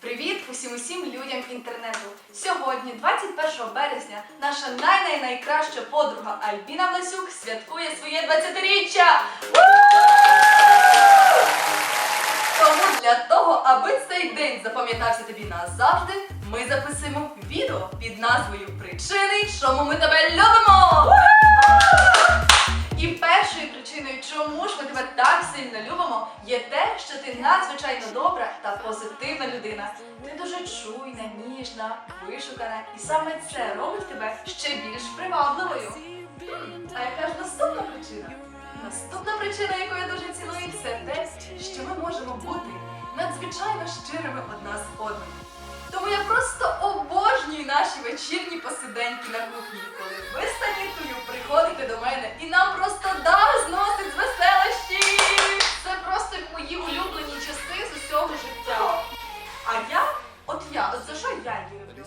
Привіт усім усім людям інтернету. Сьогодні, 21 березня, наша най-най-найкраща подруга Альбіна Власюк святкує своє 20-річчя. Тому для того, аби цей день запам'ятався тобі назавжди, ми записуємо відео під назвою Причини, чому ми тебе любимо. І першою причиною, чому ж ми тебе так сильно любимо, є те, що ти надзвичайно добра та позитивна людина. Ти дуже чуйна, ніжна, вишукана, і саме це робить тебе ще більш привабливою. А яка ж наступна причина? Наступна причина, яку я дуже ціную, це те, що ми можемо бути надзвичайно щирими одна з одною. Тому я просто обожнюю наші вечірні посиденьки на кухні, коли ви з Танітою приходите до мене і нам просто дах зносить з веселощі. Це просто мої улюблені часи з усього життя. А я, от я, от за що я її люблю?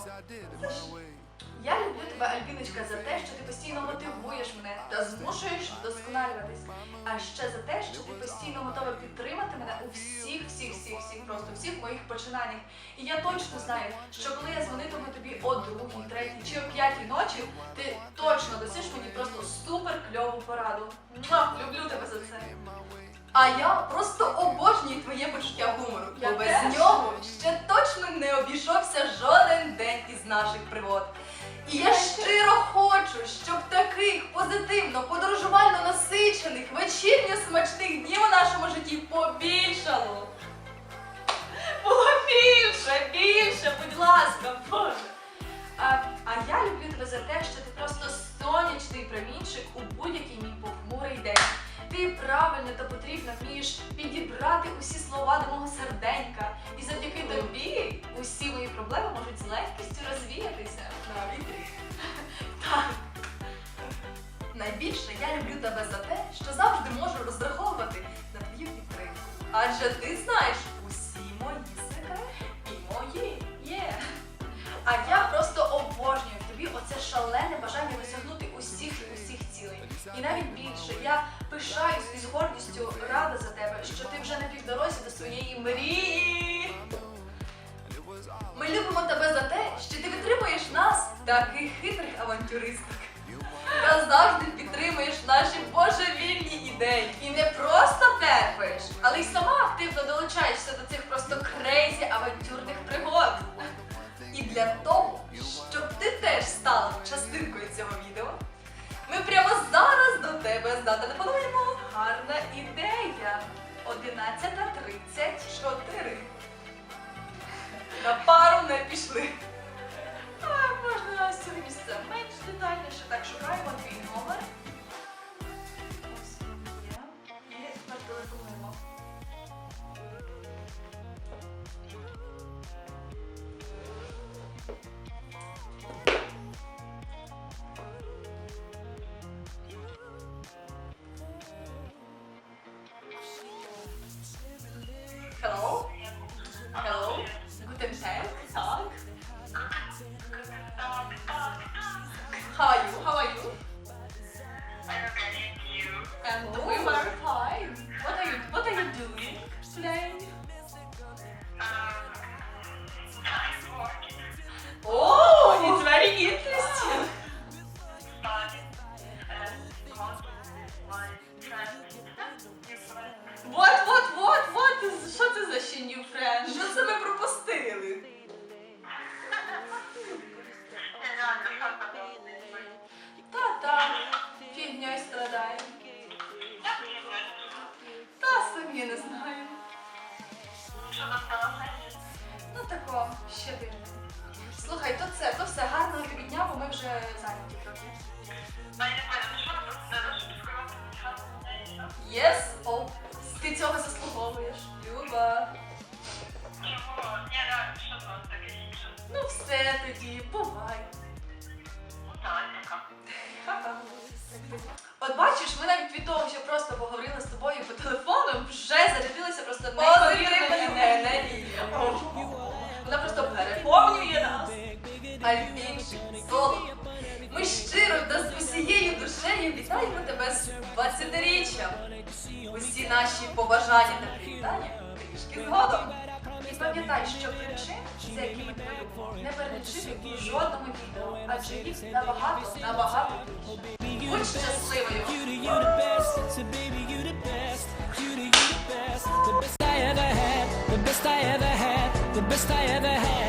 Я люблю тебе, Альбіночка, за те, що ти постійно мотивуєш мене та змушуєш вдосконалюватись. А ще за те, що ти постійно готова підтримати мене у всіх, всіх, всіх, всіх, просто всіх моїх починаннях. І я точно знаю, що коли я дзвонитиму тобі о другій, третій чи о п'ятій ночі, ти точно дасиш мені просто супер кльову пораду. Муа, люблю тебе за це. А я просто обожнюю твоє почуття гумору. Бо без нього ще точно не обійшовся жоден день із наших пригод. І я щиро хочу, щоб таких позитивно, подорожувально житті побільшало. Було більше, більше, будь ласка, Боже. А, а я люблю тебе за те, що ти просто сонячний промінчик у будь-який мій похмурий день. Ти правильно та потрібно вмієш підібрати усі слова до мого серденька. І завдяки тобі усі мої проблеми можуть з легкістю розвіятися. Навіть. Так. Найбільше я люблю тебе за те, що завжди можу розраховувати. Адже ти знаєш усі мої секрети і мої є. А я просто обожнюю тобі оце шалене бажання досягнути усіх і усіх цілей. І навіть більше я пишаюсь і з гордістю рада за тебе, що ти вже на півдорозі до своєї мрії. Ми любимо тебе за те, що ти витримуєш нас, таких хитрих авантюристок. Та завжди підтримуєш наші божевільні ідеї. І не просто терпиш, але й сама частинкою цього відео, ми прямо зараз до тебе зателефонуємо. Гарна ідея. 11.34. Та самі не знаю. Ну тако, ще дивно. Слухай, то це, то все гарного тобі дня, бо ми вже зайняті трохи. Yes, о, ти цього заслуговуєш. Альбінчик, золото. Ми щиро та з усією душею вітаємо тебе з 20-річчям. Усі наші побажання та привітання трішки згодом. І Пам'ятай, що причин, за якими тебе любимо, не перелічити у жодному відео, адже їх набагато, набагато більше. Будь щасливою! The best I ever had, the best I ever had, the best I ever had.